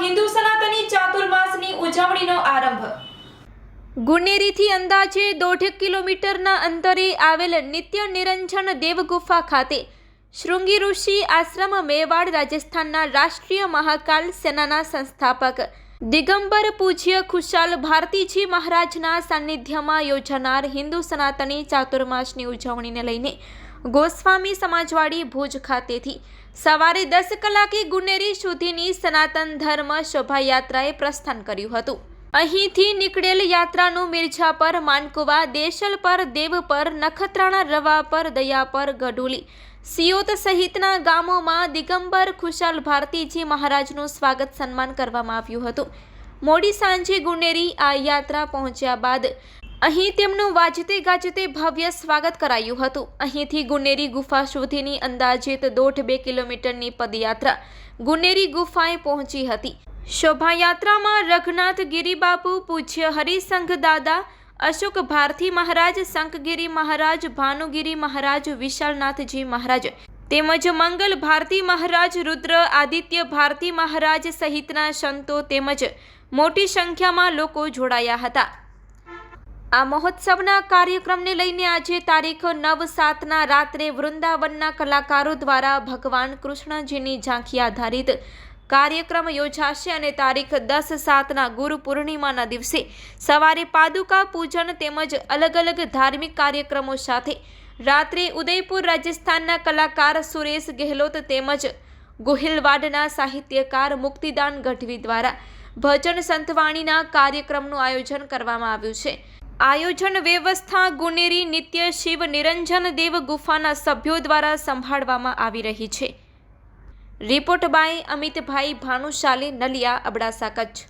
હિન્દુ સનાતની ચાતુર્માસની ઉજવણીનો આરંભ. ગુનેરીથી અંદાજે દોઢ કિલોમીટરના અંતરે આવેલ નિત્ય નિરંજન દેવગુફા ખાતે શૃંગી ઋષિ આશ્રમ મેવાડ રાજસ્થાનના રાષ્ટ્રીય મહાકાલ સેનાના સંસ્થાપક દિગંબર પૂજ્ય ખુશાલ ભારતીજી મહારાજના સાનિધ્યમાં યોજાનાર હિન્દુ સનાતની ચાતુર્માસની ઉજવણીને લઈને ગોસ્વામી સમાજવાડી ભુજ ખાતેથી સવારે દસ કલાકે ગુનેરી સુધીની સનાતન ધર્મ શોભાયાત્રાએ પ્રસ્થાન કર્યું હતું. અહીંથી નીકળેલ યાત્રાનું મિર્ઝાપર માનકુવા, દેશલ પર, દેવ પર, નખત્રાણા રવા પર, દયા પર ગઢુલી. સિયોત સહિતના ગામોમાં દિગંબર ખુશાલ ભારતીજી મહારાજનું સ્વાગત સન્માન કરવામાં આવ્યું હતું. મોડી સાંજે ગુનેરી આ યાત્રા પહોંચ્યા બાદ અહીં તેમનું વાજતે ગાજતે ભવ્ય સ્વાગત કરાયું હતું. અહીંથી ગુનેરી ગુફા સુધીની અંદાજિત દોઢ બે કિલોમીટરની પદયાત્રા ગુનેરી ગુફાએ પહોંચી હતી. શોભાયાત્રામાં રઘુનાથ ગિરિબાપુ, પૂજ્ય હરિસંઘ દાદા, અશોક ભારતી મહારાજ, શંખગીરી મહારાજ, ભાનુગીરી મહારાજ, વિશાલનાથજી મહારાજ તેમજ મંગલ ભારતી મહારાજ, રુદ્ર આદિત્ય ભારતી મહારાજ સહિતના સંતો તેમજ મોટી સંખ્યામાં લોકો જોડાયા હતા. આ મહોત્સવના કાર્યક્રમને લઈને આજે તારીખ નવ સાતના રાત્રે વૃંદાવનના કલાકારો દ્વારા ભગવાન કૃષ્ણજીની ઝાંખી આધારિત કાર્યક્રમ યોજાશે અને તારીખ દસ સાતના ગુરુ પૂર્ણિમાના દિવસે સવારે પાદુકા પૂજન તેમજ અલગ અલગ ધાર્મિક કાર્યક્રમો સાથે રાત્રે ઉદયપુર રાજસ્થાનના કલાકાર સુરેશ ગેહલોત તેમજ ગોહિલવાડના સાહિત્યકાર મુક્તિદાન ગઢવી દ્વારા ભજન સંતવાણીના કાર્યક્રમનું આયોજન કરવામાં આવ્યું છે. આયોજન વ્યવસ્થા ગુનેરી નિત્ય શિવ નિરંજન દેવ ગુફાના સભ્યો દ્વારા સંભાળવામાં આવી રહી છે. Report by Amitbhai Bhanushali Naliya, Abdasa Kutch.